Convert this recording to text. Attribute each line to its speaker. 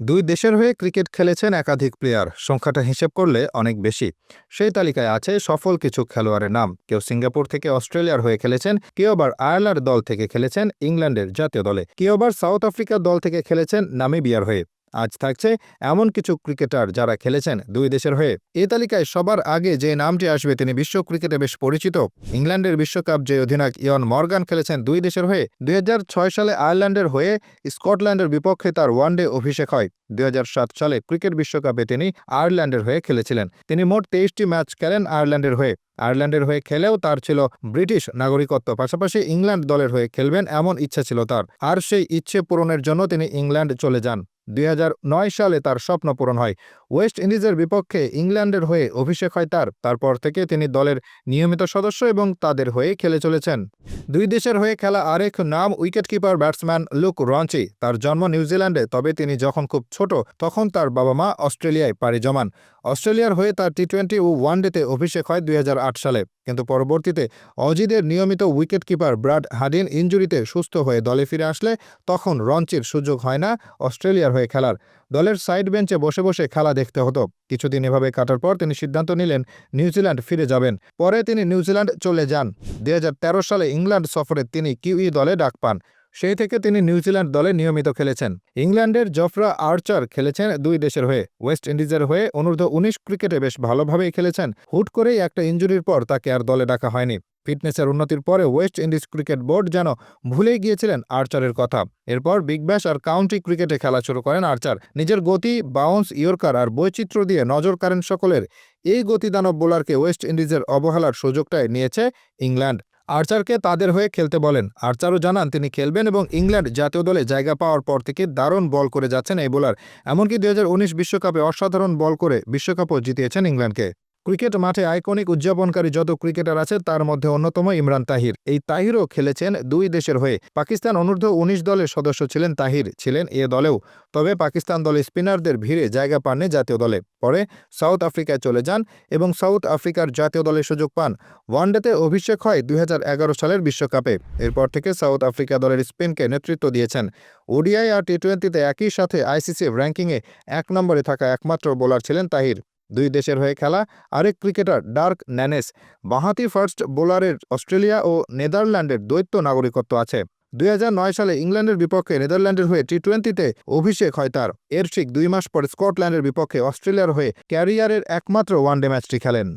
Speaker 1: দুই দেশের হয়ে ক্রিকেট খেলেছেন একাধিক প্লেয়ার। সংখ্যাটা হিসেব করলে অনেক বেশি। সেই তালিকায় আছে সফল কিছু খেলোয়াড়ের নাম। কেউ সিঙ্গাপুর থেকে অস্ট্রেলিয়ার হয়ে খেলেছেন, কেউ আবার আয়ারল্যান্ড দল থেকে খেলেছেন ইংল্যান্ডের জাতীয় দলে। কেউ আবার সাউথ আফ্রিকার দল থেকে খেলেছেন নামিবিয়ার হয়ে। আজ থাকছে এমন কিছু ক্রিকেটার যারা খেলেছেন দুই দেশের হয়ে। এ তালিকায় সবার আগে যে নামটি আসবে তিনি বিশ্ব ক্রিকেটে বেশ পরিচিত। ইংল্যান্ডের বিশ্বকাপ যে অধিনায়ক ইয়ন মর্গান খেলেছেন দুই দেশের হয়ে, দুই হাজার ছয় সালে আয়ারল্যান্ডের হয়ে স্কটল্যান্ডের বিপক্ষে তার ওয়ানডে অভিষেক হয়। দুই হাজার সাত সালে ক্রিকেট বিশ্বকাপে তিনি আয়ারল্যান্ডের হয়ে খেলেছিলেন। তিনি মোট তেইশটি ম্যাচ খেলেন আয়ারল্যান্ডের হয়ে। আয়ারল্যান্ডের হয়ে খেলেও তার ছিল ব্রিটিশ নাগরিকত্ব, পাশাপাশি ইংল্যান্ড দলের হয়ে খেলবেন এমন ইচ্ছা ছিল তার। আর সেই ইচ্ছে পূরণের জন্য তিনি ইংল্যান্ড চলে যান। দুই হাজার নয় সালে তার স্বপ্ন পূরণ হয়। ওয়েস্ট ইন্ডিজের বিপক্ষে ইংল্যান্ডের হয়ে অভিষেক হয় তার। তারপর থেকে তিনি দলের নিয়মিত সদস্য এবং তাদের হয়ে খেলে চলেছেন। দুই দেশের হয়ে খেলা আরেক নাম উইকেটকিপার ব্যাটসম্যান লুক রঞ্চি তার জন্ম নিউজিল্যান্ডে তবে তিনি যখন খুব ছোট, তখন তার বাবা মা অস্ট্রেলিয়ায় পাড়ি জমান। অস্ট্রেলিয়ার হয়ে তার টি টোয়েন্টি ও ওয়ানডেতে অভিষেক হয় দুই হাজার আট সালে। কিন্তু পরবর্তীতে অজিদের নিয়মিত উইকেটকিপার ব্রাড হাডিন ইঞ্জুরিতে সুস্থ হয়ে দলে ফিরে আসলে তখন রঞ্চির সুযোগ হয় না অস্ট্রেলিয়ার হয়ে খেলার। দলের সাইড বেঞ্চে বসে বসে খেলা দেখতে হতো। কিছুদিন এভাবে কাটার পর তিনি সিদ্ধান্ত নিলেন নিউজিল্যান্ড ফিরে যাবেন। পরে তিনি নিউজিল্যান্ড চলে যান। দুই হাজার তেরো সালে ইংল্যান্ড সফরে তিনি কিউই দলে ডাক পান। সেই থেকে তিনি নিউজিল্যান্ড দলে নিয়মিত খেলেছেন। ইংল্যান্ডের জফরা আর্চার খেলেছেন দুই দেশের হয়ে। ওয়েস্ট ইন্ডিজের হয়ে অনূর্ধ্ব উনিশ ক্রিকেটে বেশ ভালোভাবেই খেলেছেন। হুট করেই একটা ইঞ্জুরির পর তাকে আর দলে ডাকা হয়নি। ফিটনেসের উন্নতির পরে ওয়েস্ট ইন্ডিজ ক্রিকেট বোর্ড যেন ভুলেই গিয়েছিলেন আর্চারের কথা। এরপর বিগ ব্যাশ আর কাউন্টি ক্রিকেটে খেলা শুরু করেন আর্চার। নিজের গতি, বাউন্স, ইয়র্কার আর বৈচিত্র্য দিয়ে নজর কাড়েন সকলের। এই গতিদানব বোলারকে ওয়েস্ট ইন্ডিজের অবহেলার সুযোগটাই নিয়েছে ইংল্যান্ড। আর্চারকে তাদের হয়ে খেলতে বলেন। আর্চারও জানান, তিনি খেলবেন এবং ইংল্যান্ড জাতীয় দলে জায়গা পাওয়ার পর থেকে দারুণ বল করে যাচ্ছেন এই বোলার। এমনকি দু বিশ্বকাপে অসাধারণ বল করে বিশ্বকাপও জিতিয়েছেন ইংল্যান্ডকে। ক্রিকেট মাঠে আইকনিক উদযাপনকারী যত ক্রিকেটার আছে, তার মধ্যে অন্যতম ইমরান তাহির। এই তাহিরও খেলেছেন দুই দেশের হয়ে। পাকিস্তান অনূর্ধ্ব উনিশ দলের সদস্য ছিলেন তাহির, ছিলেন এ দলেও। তবে পাকিস্তান দলে স্পিনারদের ভিড়ে জায়গা পাননি জাতীয় দলে। পরে সাউথ আফ্রিকায় চলে যান এবং সাউথ আফ্রিকার জাতীয় দলে সুযোগ পান। ওয়ানডেতে অভিষেক হয় দুই হাজার এগারো সালের বিশ্বকাপে। এরপর থেকে সাউথ আফ্রিকা দলের স্পিনকে নেতৃত্ব দিয়েছেন। ওডিআই আর টি টোয়েন্টিতে একই সাথে আইসিসি র্যাঙ্কিংয়ে এক নম্বরে থাকা একমাত্র বোলার ছিলেন তাহির। দুই দেশের হয়ে খেলা। আরেক ক্রিকেটার ডার্ক ন্যানেস বাঁহাতি ফার্স্ট বোলারের অস্ট্রেলিয়া ও নেদারল্যান্ডের দ্বৈত নাগরিকত্ব আছে। দুই হাজার নয় সালে ইংল্যান্ডের বিপক্ষে নেদারল্যান্ডের হয়ে টি টোয়েন্টিতে অভিষেক হয় তার। এর ঠিক দুই মাস পরে স্কটল্যান্ডের বিপক্ষে অস্ট্রেলিয়ার হয়ে ক্যারিয়ারের একমাত্র ওয়ানডে ম্যাচটি খেলেন।